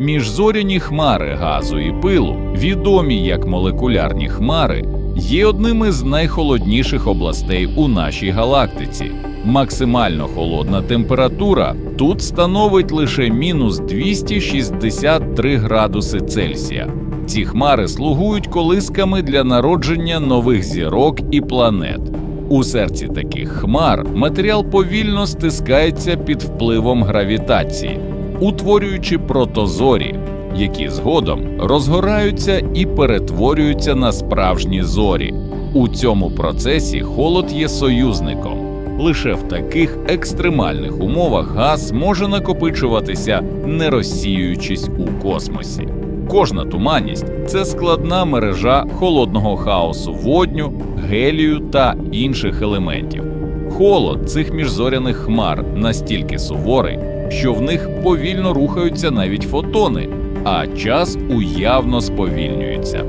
Міжзоряні хмари газу і пилу, відомі як молекулярні хмари, є одними з найхолодніших областей у нашій галактиці. Максимально холодна температура тут становить лише мінус 263 градуси Цельсія. Ці хмари слугують колисками для народження нових зірок і планет. У серці таких хмар матеріал повільно стискається під впливом гравітації, утворюючи протозорі, які згодом розгораються і перетворюються на справжні зорі. У цьому процесі холод є союзником. Лише в таких екстремальних умовах газ може накопичуватися, не розсіюючись у космосі. Кожна туманність це складна мережа холодного хаосу водню, гелію та інших елементів. Холод цих міжзоряних хмар настільки суворий, що в них повільно рухаються навіть фотони, а час уявно сповільнюється.